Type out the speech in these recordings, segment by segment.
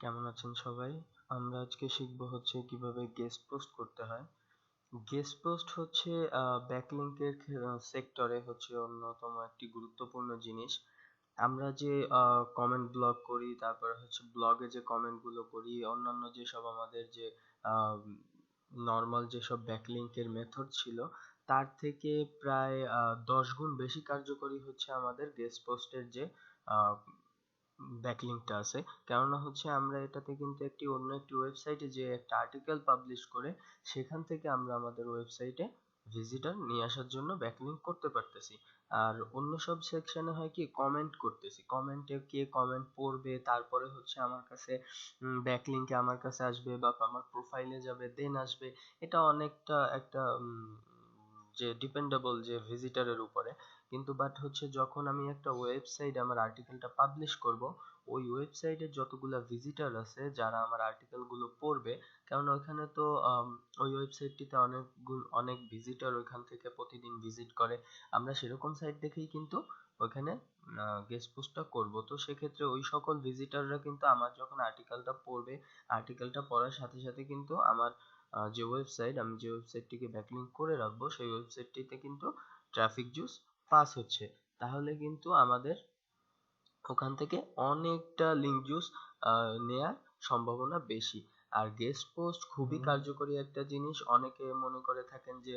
কেমন আছেন সবাই? আমরা আজকে শিখব হচ্ছে কীভাবে গেস্ট পোস্ট করতে হয়। গেস্ট পোস্ট হচ্ছে ব্যাকলিংকের সেক্টরে হচ্ছে অন্যতম একটি গুরুত্বপূর্ণ জিনিস। আমরা যে কমেন্ট ব্লগ করি, তারপরে হচ্ছে ব্লগে যে কমেন্টগুলো করি, অন্যান্য যেসব আমাদের যে নর্মাল যেসব ব্যাকলিংকের মেথড ছিল, তার থেকে প্রায় দশ গুণ বেশি কার্যকরী হচ্ছে আমাদের গেস্ট পোস্টের যে ব্যাকলিংকটা আছে। কেননা হচ্ছে আমরা এটাতে কিন্তু একটি অন্য একটি ওয়েবসাইটে যে একটা আর্টিকেল পাবলিশ করে, সেখান থেকে আমরা আমাদের ওয়েবসাইটে ভিজিটর নিয়ে আসার জন্য ব্যাকলিংক করতে পারতেছি। আর অন্য সব সেকশনে হয় কি কমেন্ট করতেছি। কমেন্টে কে কমেন্ট পড়বে, তারপরে হচ্ছে আমার কাছে ব্যাকলিংকে আমার কাছে আসবে বা আমার প্রোফাইলে যাবে দেন আসবে। এটা অনেকটা একটা যে ডিপেন্ডেবল যে ভিজিটরের উপরে। কিন্তু বাট হচ্ছে যখন আমি একটা ওয়েবসাইট আমার আর্টিকেলটা পাবলিশ করব, ওই ওয়েবসাইটে যতগুলা ভিজিটর আছে, যারা আমার আর্টিকেলগুলো পড়বে, কারণ ওইখানে তো ওই ওয়েবসাইটটিতে অনেক অনেক ভিজিটর ওইখান থেকে প্রতিদিন ভিজিট করে। আমরা সেরকম সাইট দেখেই কিন্তু ওইখানে গেস্ট পোস্টটা করব। তো সেক্ষেত্রে ওই সকল ভিজিটররা কিন্তু আমার যখন আর্টিকেলটা পড়বে আর্টিকেলটা পড়ার সাথে সাথে কিন্তু আমার যে ওয়েবসাইট আমি যে ওয়েবসাইটটিকে ব্যাকলিংক করে রাখব, সেই ওয়েবসাইটটিতে কিন্তু ট্রাফিক জুস পাস হচ্ছে। তাহলে কিন্তু আমাদের ওখান থেকে অনেকটা লিঙ্ক জুস নেয়ার সম্ভাবনা বেশি। আর গেস্ট পোস্ট খুবই কার্যকরী একটা জিনিস। অনেকে মনে করে থাকেন যে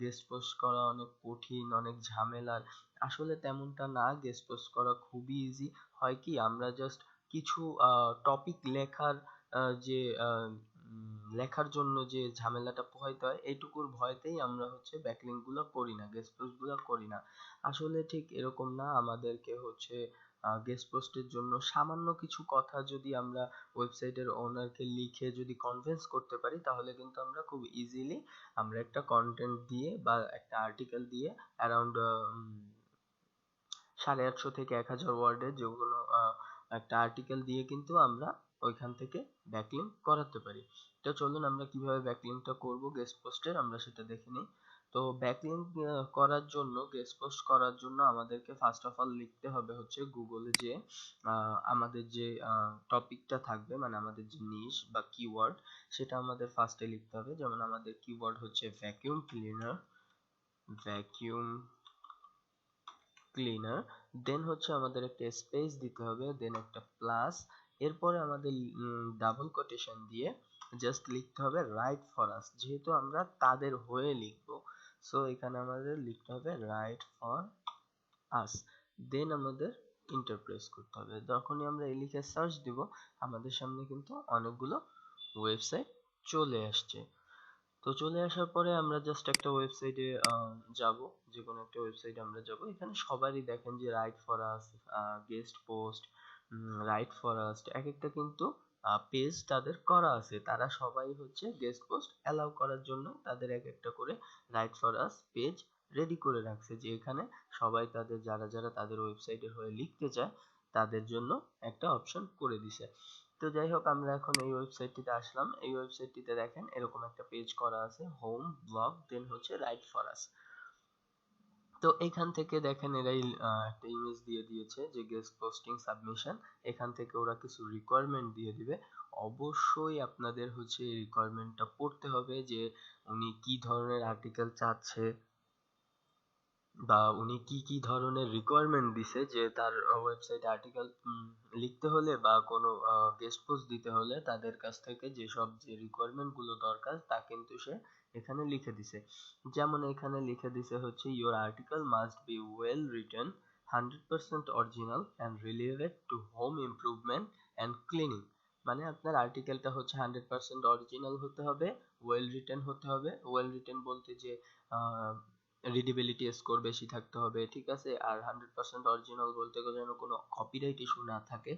গেস্ট পোস্ট করা অনেক কঠিন অনেক ঝামেলার। আসলে তেমনটা না। গেস্ট পোস্ট করা খুবই ইজি হয় কি? আমরা জাস্ট কিছু টপিক লেখার যে লেখার জন্য যে ঝামেলাটা পোহাইতে হয়, এইটুকুর ভয়তেই আমরা হচ্ছে ব্যাকলিংকগুলো করি না গেস্ট পোস্টগুলো করি না। আসলে ঠিক এরকম না, আমাদেরকে হচ্ছে গেস্ট পোস্টের জন্য সামান্য কিছু কথা যদি আমরা ওয়েবসাইটের ওনারকে লিখে যদি কনভিন্স করতে পারি, তাহলে কিন্তু আমরা খুব ইজিলি আমরা একটা কন্টেন্ট দিয়ে বা একটা আর্টিকেল দিয়ে অ্যারাউন্ড সাড়ে আটশো থেকে এক হাজার ওয়ার্ডের যেগুলো একটা আর্টিকেল দিয়ে কিন্তু আমরা ওইখান থেকে ব্যাকলিংক করাতে পারি। তো চলুন আমরা কীভাবে ব্যাকলিংকটা করব গেস্ট পোস্টের আমরা সেটা দেখে নিই। তো ব্যাকলিংক করার জন্য গেস্ট পোস্ট করার জন্য আমাদেরকে ফার্স্ট অফ অল লিখতে হবে হচ্ছে গুগলে যে আমাদের যে টপিকটা থাকবে মানে আমাদের যে নিশ বা কিওয়ার্ড সেটা আমাদের ফার্স্টে লিখতে হবে। যেমন আমাদের কিওয়ার্ড হচ্ছে vacuum cleaner vacuum cleaner then হচ্ছে আমাদের একটা স্পেস দিতে হবে দেন একটা প্লাস এরপরে আমাদের ডাবল কোটেশন দিয়ে জাস্ট লিখতে হবে রাইট ফর আস যেহেতু আমরা তাদের হয়ে লিখব। সো এখানে আমাদের লিখতে হবে রাইট ফর আস দেন আমাদের ইন্টার প্রেস করতে হবে। যখনই আমরা এই লিখে সার্চ দিব, আমাদের সামনে কিন্তু অনেকগুলো ওয়েবসাইট চলে আসছে। তো চলে আসার পরে আমরা জাস্ট একটা ওয়েবসাইটে যাব যে কোনো একটা ওয়েবসাইটে আমরা যাব। এখানে সবারই দেখেন যে write for us guest post write for us এক একটা কিন্তু পেজ তাদের করা আছে। তারা সবাই হচ্ছে গেস্ট পোস্ট অ্যালাউ করার জন্য তাদের এক একটা করে write for us page ready করে রাখছে যে এখানে সবাই তাদের, যারা যারা তাদের ওয়েবসাইটের হয়ে লিখতে চায়, তাদের জন্য একটা অপশন করে দিছে। তো যাই হোক, আমরা এখন এই ওয়েবসাইটটিতে আসলাম। এই ওয়েবসাইটটিতে দেখেন এরকম একটা পেজ করা আছে হোম ব্লগ দেন হচ্ছে রাইট ফর তো এখান থেকে দেখেন এরাই একটা ইমেজ দিয়ে দিয়েছে যে গেস্ট পোস্টিং সাবমিশন এখান থেকে ওরা কিছু রিকোয়ারমেন্ট দিয়ে দিবে। অবশ্যই আপনাদের হচ্ছে এই রিকোয়ারমেন্টটা পড়তে হবে যে উনি কি ধরনের আর্টিকেল চাচ্ছে বা উনি কি কি ধরনের রিকোয়ারমেন্ট দিছে যে তার ওয়েবসাইটে আর্টিকেল লিখতে হলে বা কোনো গেস্ট পোস্ট দিতে হলে তাদের কাছ থেকে যেসব যে রিকোয়ারমেন্টগুলো দরকার তা কিন্তু সে এখানে লিখে দিছে। যেমন এখানে লিখে দিছে হচ্ছে your article must be well written hundred percent original and relevant to home improvement and cleaning মানে আপনার আর্টিকেলটা হচ্ছে হান্ড্রেড পার্সেন্ট অরিজিনাল হতে হবে ওয়েল রিটেন হতে হবে। ওয়েল রিটেন বলতে যে রিডিবিলিটি স্কোর বেশি থাকতে হবে, ঠিক আছে? আর হান্ড্রেড পার্সেন্ট অরিজিনাল বলতে যেন কোনো কপিরাইট ইস্যু না থাকে।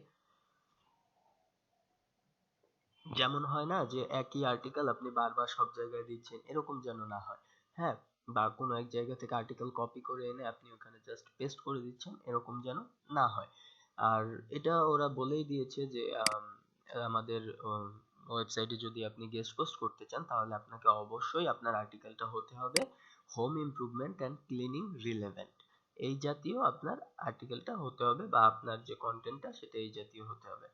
যেমন হয় না যে একই আর্টিকেল আপনি বারবার সব জায়গায় দিচ্ছেন, এরকম যেন না হয়। হ্যাঁ? বা কোনো এক জায়গা থেকে আর্টিকেল কপি করে এনে আপনি ওখানে জাস্ট পেস্ট করে দিচ্ছেন, এরকম যেন না হয়। আর এটা ওরা বলেই দিয়েছে যে আমাদের ওয়েবসাইটে যদি আপনি গেস্ট পোস্ট করতে চান, তাহলে আপনাকে অবশ্যই আপনার আর্টিকেলটা হতে হবে home improvement and cleaning relevant এই জাতীয় আপনার আর্টিকেলটা হতে হবে বা আপনার যে কন্টেন্টটা সেটা এই জাতীয় হতে হবে।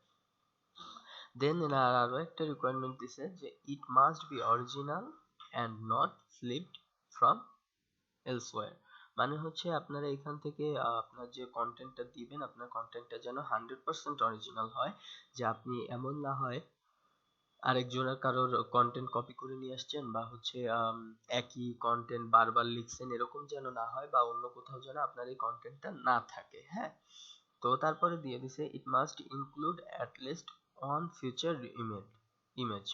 দেন এনার আরও একটা রিকোয়ারমেন্ট দিছে যে it must be original and not flipped from elsewhere মানে হচ্ছে আপনারা এখান থেকে আপনার যে কন্টেন্টটা দিবেন, আপনার কন্টেন্টটা যেন হান্ড্রেড পার্সেন্ট অরিজিনাল হয়, যে আপনি এমন না হয় আরেকজনের কারোর কন্টেন্ট কপি করে নিয়ে আসছেন বা হচ্ছে একই কন্টেন্ট বারবার লিখছেন, এরকম যেন না হয় বা অন্য কোথাও যেন আপনার এই কন্টেন্টটা না থাকে হ্যাঁ? তো তারপরে দিয়ে দিছে it must include at least one feature image image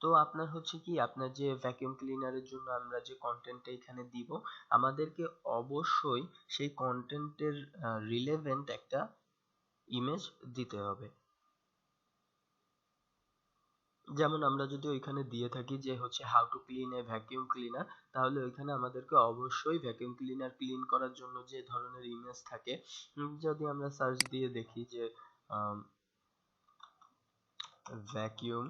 তো আপনার হচ্ছে কি, আপনার যে ভ্যাকুয়াম ক্লিনারের জন্য আমরা যে কন্টেন্টটা এখানে দিব, আমাদেরকে অবশ্যই সেই কন্টেন্টের রিলেভেন্ট একটা ইমেজ দিতে হবে। যেমন আমরা যদি ওইখানে দিয়ে থাকি যে হচ্ছে how to clean a vacuum cleaner তাহলে ওইখানে আমাদেরকে অবশ্যই ভ্যাকুয়াম ক্লিনার ক্লিন করার জন্য যে ধরনের ইমেজ থাকে যদি আমরা সার্চ দিয়ে দেখি যে ভ্যাকুয়াম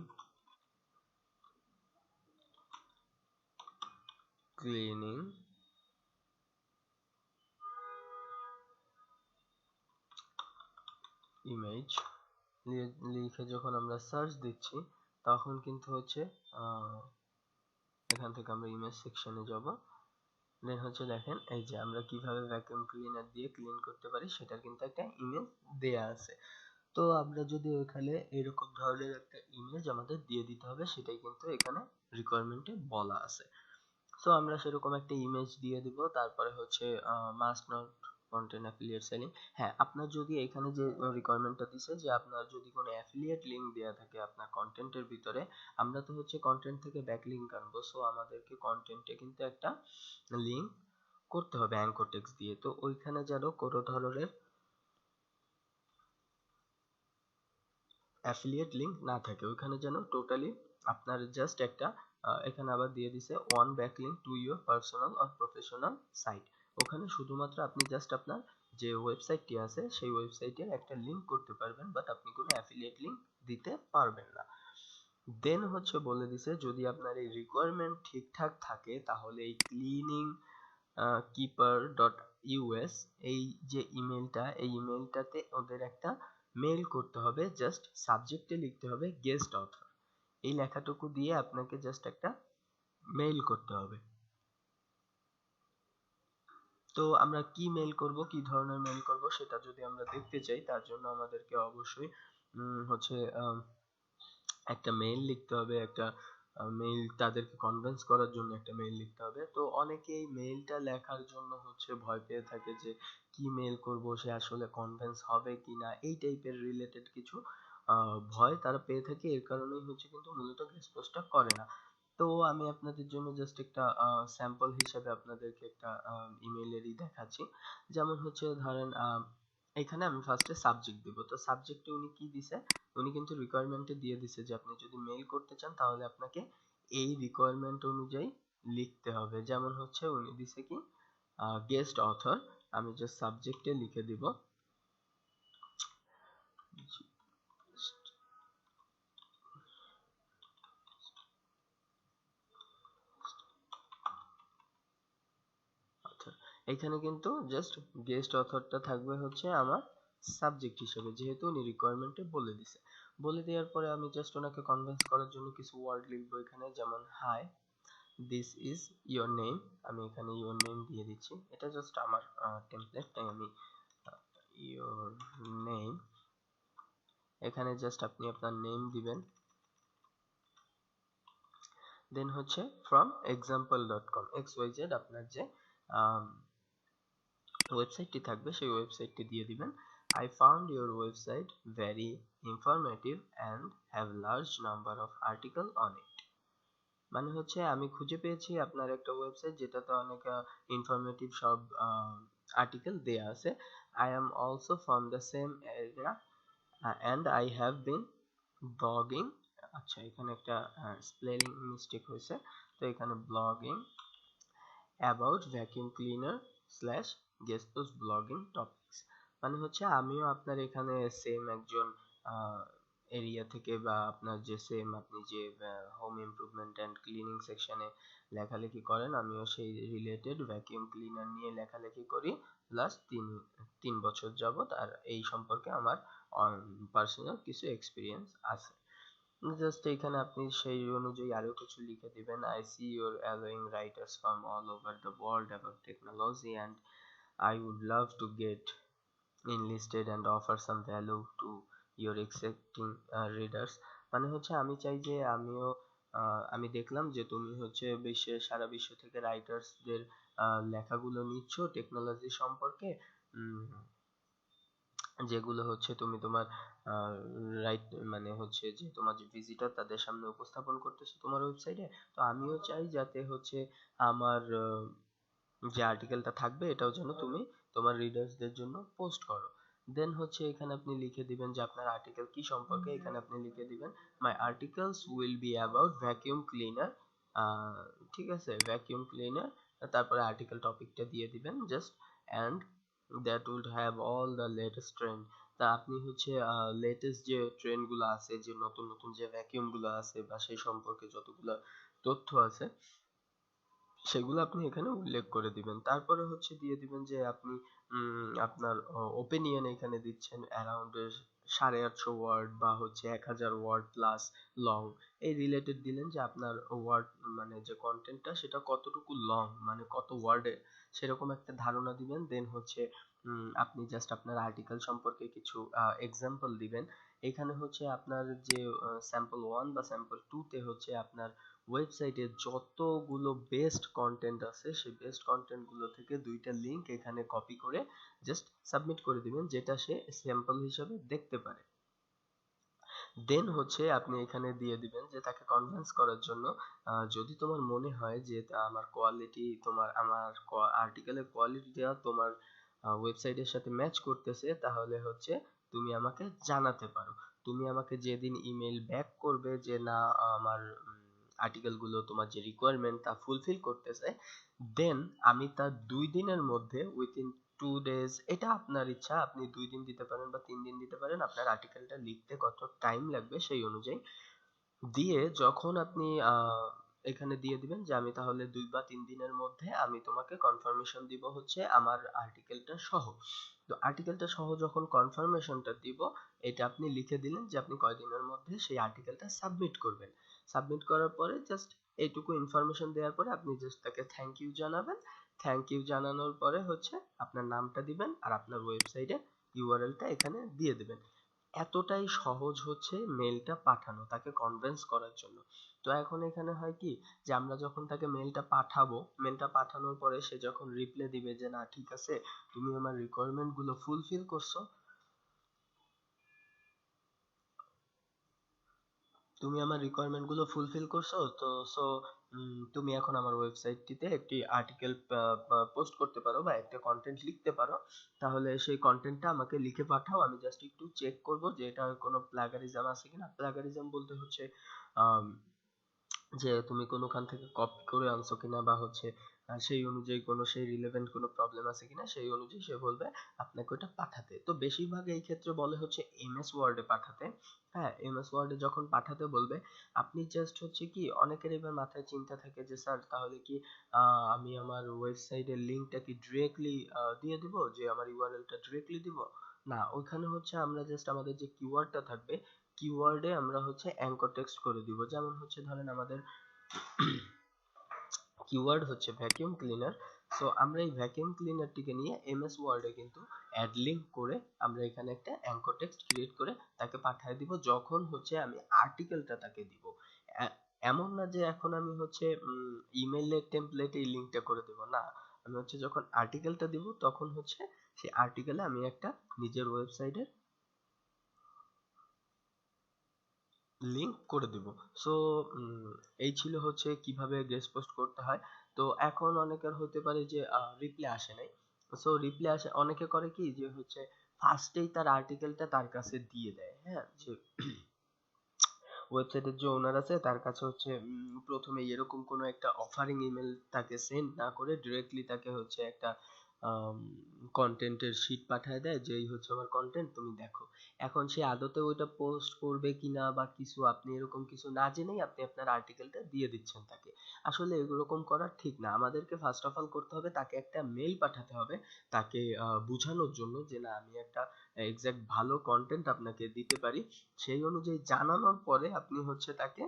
ক্লিনিং ইমেজ লিখে যখন আমরা সার্চ দিচ্ছি, তখন কিন্তু হচ্ছে এখান থেকে আমরা ইমেজ সেকশনে যাব। দেন হচ্ছে দেখেন, এই যে আমরা কীভাবে ভ্যাকুয়াম ক্লিনার দিয়ে ক্লিন করতে পারি, সেটার কিন্তু একটা ইমেজ দেয়া আছে। তো আমরা যদি ওইখানে এরকম ধরনের একটা ইমেজ আমাদের দিয়ে দিতে হবে, সেটাই কিন্তু এখানে রিকোয়ারমেন্টে বলা আছে। সো আমরা সেরকম একটা ইমেজ দিয়ে দিব, তারপরে হচ্ছে must not content affiliate selling হ্যাঁ আপনার যদি এখানে যে রিকোয়ারমেন্টটা দিছে যে আপনার যদি কোনো অ্যাফিলিয়েট লিংক দেওয়া থাকে আপনার কন্টেন্টের ভিতরে, আমরা তো হচ্ছে কন্টেন্ট থেকে ব্যাক লিংক আনব। সো আমাদেরকে কন্টেন্টে কিন্তু একটা লিংক করতে হবে অ্যাঙ্কর দিয়ে। তো ওইখানে যেন কোনো ধরনের অ্যাফিলিয়েট লিংক না থাকে, ওইখানে যেন টোটালি আপনার জাস্ট একটা এখানে আবার দিয়ে দিছে one backlink to your personal or professional site ওখানে শুধুমাত্র আপনি জাস্ট আপনার যে ওয়েবসাইটটি আছে, সেই ওয়েবসাইটের একটা লিংক করতে পারবেন বাট আপনি কোনো অ্যাফিলিয়েট লিংক দিতে পারবেন না। দেন হচ্ছে বলে দিছে, যদি আপনার এই রিকোয়ারমেন্ট ঠিকঠাক থাকে, তাহলে এই ক্লিনিং কিপার ডট ইউএস এই যে ইমেলটা এই ইমেলটাতে ওদের একটা মেল করতে হবে জাস্ট সাবজেক্টে লিখতে হবে গেস্ট অথর এই লেখাটুকু দিয়ে আপনাকে জাস্ট একটা মেইল করতে হবে। তো আমরা কি মেল করব, কি ধরনের মেল করব সেটা যদি আমরা দেখতে চাই, তার জন্য আমাদেরকে অবশ্যই হচ্ছে একটা মেইল লিখতে হবে, একটা মেইল তাদেরকে কনভিন্স করার জন্য একটা মেইল লিখতে হবে। তো অনেকেই মেইলটা লেখার জন্য হচ্ছে ভয় পেয়ে থাকে যে, কি মেইল করব, সে আসলে কনভিন্স হবে কিনা? এই টাইপের রিলেটেড কিছু ভয় তারা পেয়ে থাকে। এর কারণেই হচ্ছে কিন্তু মূলত গেস্ট করে না। তো আমি আপনাদের জন্য জাস্ট একটা স্যাম্পল হিসেবে আপনাদেরকে একটা ইমেইলেরই দেখাচ্ছি। যেমন হচ্ছে ধরেন এখানে আমি ফার্স্টে সাবজেক্ট দিব। তো সাবজেক্টে উনি কি দিছে? উনি কিন্তু রিকোয়ারমেন্টে দিয়ে দিছে যে, আপনি যদি মেইল করতে চান, তাহলে আপনাকে এই রিকোয়ারমেন্ট অনুযায়ী লিখতে হবে। যেমন হচ্ছে উনি দিছে কি গেস্ট অথর আমি যে সাবজেক্টে লিখে দিব। এখানে কিন্তু জাস্ট গেস্ট অথরটা থাকবে হচ্ছে আমার সাবজেক্ট হিসেবে, যেহেতু উনি রিকোয়ারমেন্টে বলে দিছে। বলে দেওয়ার পরে আমি জাস্ট ওনাকে কনভিন্স করার জন্য কিছু ওয়ার্ড লিখব এখানে, যেমন hi this is your name আমি এখানে ইয়োর নেম দিয়ে দিচ্ছি। এটা জাস্ট আমার টেমপ্লেট তাই আমি ইয়োর নেম এখানে জাস্ট আপনি আপনার নেম দিবেন। দেন হচ্ছে from example dot com X Y Z আপনার যে ওয়েবসাইটটি থাকবে, সেই ওয়েবসাইটটি দিয়ে দিবেন। I found your website very informative and have large number of article on it. মানে হচ্ছে আমি খুঁজে পেয়েছি আপনার একটা ওয়েবসাইট যেটাতে অনেক ইনফরমেটিভ সব আর্টিকেল দেয়া আছে। I am also from the same area and I have been blogging আচ্ছা এখানে একটা স্পেলিং মিস্টেক হয়েছে। তো এখানে blogging about vacuum cleaner slash guest blogging topics মানে হচ্ছে আমিও আপনার এখানে সেম একজন এরিয়া থেকে বা আপনার যে সেম আপনি যে হোম ইমপ্রুভমেন্ট অ্যান্ড ক্লিনিং সেকশনে লেখালেখি করেন, আমিও সেই রিলেটেড ভ্যাকিউম ক্লিনার নিয়ে লেখালেখি করি প্লাস তিন তিন বছর যাবত আর এই সম্পর্কে আমার পার্সোনাল কিছু এক্সপিরিয়েন্স আছে। জাস্ট এখানে আপনি সেই অনুযায়ী আরও কিছু লিখে দিবেন, I see you're allowing writers from all over the world, about technology and I would love to get enlisted and offer some value to your accepting uh, readers. মানে হচ্ছে আমি চাই যে আমিও আমি দেখলাম যে তুমি হচ্ছে বিশ্বের সারা বিশ্ব থেকে writers দের লেখাগুলো নিচ্ছ technology সম্পর্কে। যেগুলো হচ্ছে তুমি তোমার রাইট মানে হচ্ছে যে তোমার যে visitor তাদের সামনে উপস্থাপন করতেছো তোমার ওয়েবসাইটে তো আমিও চাই যাতে হচ্ছে আমার যে আর্টিকেলটা থাকবে, এটাও যেন তুমি তোমার রিডার্স দের জন্য পোস্ট করো। দেন হচ্ছে এখানে আপনি লিখে দিবেন যে আপনার আর্টিকেল কি সম্পর্কে এখানে আপনি লিখে দিবেন my articles will be about vacuum cleaner ঠিক আছে ভ্যাকুয়াম ক্লিনার তারপরে আর্টিকেল টপিকটা দিয়ে দিবেন just and that will have all the latest trend তা আপনি হচ্ছে লেটেস্ট যে ট্রেনগুলো আছে, যে নতুন নতুন যে ভ্যাকিউমগুলো আছে বা সেই সম্পর্কে যতগুলো তথ্য আছে সেগুলো আপনি এখানে উল্লেখ করে দিবেন। তারপরে হচ্ছে দিয়ে দিবেন যে আপনি, উম, আপনার opinion এখানে দিচ্ছেন around সাড়ে আটশো word বা হচ্ছে এক হাজার word plus long এই related দিলেন যে আপনার word মানে যে content টা সেটা কতটুকু long মানে কত word এ সেরকম একটা ধারণা দিবেন। Then হচ্ছে, উম, আপনি just আপনার article সম্পর্কে কিছু আহ example দিবেন। এখানে হচ্ছে আপনার যে sample one বা sample two তে হচ্ছে আপনার এ যতগুলো বেস্ট কন্টেন্ট আছে, সেই best content গুলো থেকে দুইটা link এখানে কপি করে just submit করে দিবেন, যেটা সে sample হিসেবে দেখতে পারে। দেন হচ্ছে আপনি এখানে দিয়ে দিবেন যে তাকে convince করার জন্য যদি তোমার মনে হয় যে আমার কোয়ালিটি তোমার, আমার আর্টিকেলের এর quality টা তোমার এর সাথে ম্যাচ করতেছে, তাহলে হচ্ছে তুমি আমাকে জানাতে পারো। তুমি আমাকে যেদিন ইমেল ব্যাক করবে যে না, আমার article গুলো তোমার যে requirement তা fulfill করতেছে, then আমি তার দুই দিনের মধ্যে within two days, এটা আপনার ইচ্ছা, আপনি দুই দিন দিতে পারেন বা তিন দিন দিতে পারেন, আপনার article টা লিখতে কত time লাগবে সেই অনুযায়ী। দিয়ে যখন আপনি এখানে দিয়ে দিবেন যে আমি তাহলে দুই বা তিন দিনের মধ্যে আমি তোমাকে confirmation দিব হচ্ছে আমার article টা সহ। তো article টা সহ যখন confirmation টা দিব, এটা আপনি লিখে দিলেন যে আপনি কয়দিনের মধ্যে সেই article টা submit করবেন। Submit করার পরে just এইটুকু ইনফরমেশন দেওয়ার পরে আপনি জাস্ট তাকে thank ইউ জানাবেন। থ্যাংক ইউ জানানোর পরে হচ্ছে আপনার নামটা দিবেন আর আপনার website এর URL টা এখানে দিয়ে দিবেন। এতটাই সহজ হচ্ছে mail টা পাঠানো, তাকে convince করার জন্য। তো এখন এখানে হয় কি যে আমরা যখন তাকে mail টা পাঠাবো mail টা পাঠানোর পরে সে যখন reply দিবে যে, না, ঠিক আছে, তুমি আমার requirement গুলো fulfill করছ তুমি আমার requirement গুলো fulfill করছ, তো, so তুমি এখন আমার website টিতে একটি article post করতে পারো বা একটা content লিখতে পারো। তাহলে সেই content টা আমাকে লিখে পাঠাও, আমি just একটু check করব যে এটার কোনো plagiarism আছে কিনা। plagiarism বলতে হচ্ছে যে তুমি কোনোখান থেকে copy করে আনছো কিনা বা হচ্ছে সেই অনুযায়ী কোনো, সেই relevant কোনো problem আছে কিনা, সেই অনুযায়ী সে বলবে, আপনাকে ওটা পাঠাতে। তো বেশিরভাগ এই ক্ষেত্রে বলে হচ্ছে MS Word এ পাঠাতে। হ্যাঁ MS Word এ যখন পাঠাতে বলবে, আপনি just হচ্ছে কি, অনেকের এবার মাথায় চিন্তা থাকে যে, স্যার, তাহলে কি আমি আমার website এর link টা কি directly দিয়ে দিব? যে আমার URL টা directly দিব? না, ওইখানে হচ্ছে আমরা just আমাদের যে keyword টা থাকবে এ আমরা হচ্ছে anchor text করে দিব। যেমন হচ্ছে ধরেন আমাদের keyword হচ্ছে vacuum cleaner so আমরা এই vacuum cleaner টিকে নিয়ে MS Word এ কিন্তু add link করে আমরা এখানে একটা anchor text create করে তাকে পাঠিয়ে দিব যখন হচ্ছে আমি article টা তাকে দিব এমন না যে এখন আমি হচ্ছে template এ এই link টা করে দিব না আমি হচ্ছে যখন article টা দিব তখন হচ্ছে সেই এ আমি একটা নিজের website link করে দিব। So এই ছিল হচ্ছে কীভাবে guest post করতে হয়। তো এখন অনেকের হতে পারে যে reply আসে নাই। So reply আসে, অনেকে করে কি যে, হচ্ছে এই তার article টা তার কাছে দিয়ে দেয় হ্যাঁ? যে এর যে owner আছে, তার কাছে হচ্ছে প্রথমে এরকম কোনো একটা offering email তাকে send না করে directly তাকে হচ্ছে একটা কন্টেন্টের শীট পাঠায় দেয় যে এই হচ্ছে আমার কন্টেন্ট তুমি দেখো। এখন সে আদতে ওইটা পোস্ট করবে কিনা বা কিছু, আপনি এরকম কিছু না জেনেই আপনি আপনার আর্টিকেলটা দিয়ে দিচ্ছেন তাকে। আসলে এরকম করা ঠিক না। আমাদেরকে ফার্স্ট অফ অল করতে হবে, তাকে একটা মেল পাঠাতে হবে, তাকে বোঝানোর জন্য যে না, আমি একটা এক্সাক্ট ভালো কন্টেন্ট আপনাকে দিতে পারি। সেই অনুযায়ী জানানোর পরে আপনি হচ্ছে তাকে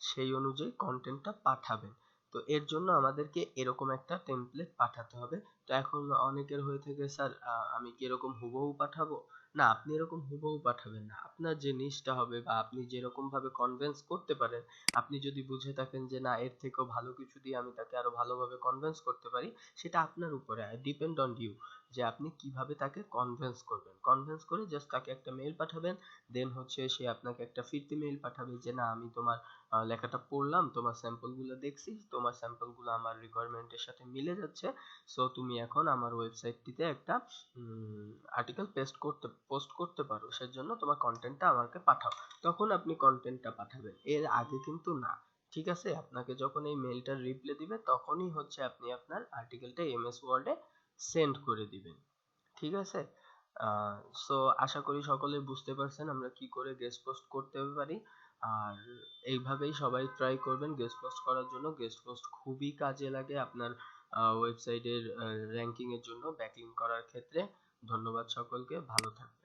সেই অনুযায়ী কন্টেন্টটা পাঠাবেন। তো এর জন্য আমাদেরকে এরকম একটা টেমপ্লেট পাঠাতে হবে। তো এখন অনেকের হয়ে থাকে, স্যার আমি কি এরকম হুবহু পাঠাবো? না, আপনি এরকম হুবহু পাঠাবেন না। আপনার যে নিচটা হবে বা আপনি যেরকম ভাবে কনভিন্স করতে পারেন, আপনি যদি বুঝে থাকেন যে, না, এর থেকেও ভালো কিছু দিয়ে আমি তাকে আরও ভালোভাবে কনভিন্স করতে পারি, সেটা আপনার উপরে ডিপেন্ড অন ইউ যে আপনি কীভাবে তাকে কনভিন্স করবেন। কনভিন্স করে জাস্ট তাকে একটা মেইল পাঠাবেন দেন হচ্ছে সে আপনাকে একটা ফিরতি মেইল পাঠাবে যে, না, আমি তোমার লেখাটা পড়লাম, তোমার স্যাম্পলগুলো দেখছি, তোমার স্যাম্পলগুলো আমার রিকোয়ারমেন্টের সাথে মিলে যাচ্ছে সো তুমি এখন আমার ওয়েবসাইটটিতে একটা আর্টিকেল পেস্ট করতে পোস্ট করতে পারো। সেজন্য তোমার কন্টেন্টটা আমাকে পাঠাও। তখন আপনি কন্টেন্টটা পাঠাবেন। এর আগে কিন্তু না। ঠিক আছে? আপনাকে যখন এই মেলটার রিপ্লাই দিবে, তখনই হচ্ছে আপনি আপনার আর্টিকেলটা এমএস ওয়ার্ডে সেন্ড করে দিবেন। ঠিক আছে? সো আশা করি সকলে বুঝতে পারছেন আমরা কি করে গেস্ট পোস্ট করতে পারি। আর এইভাবেই সবাই ট্রাই করবেন গেস্ট পোস্ট করার জন্য। গেস্ট পোস্ট খুবই কাজে লাগে আপনার ওয়েবসাইটের র্যাঙ্কিং এর জন্য ব্যাকলিং করার ক্ষেত্রে ধন্যবাদ সকলকে ভালো থাকবেন।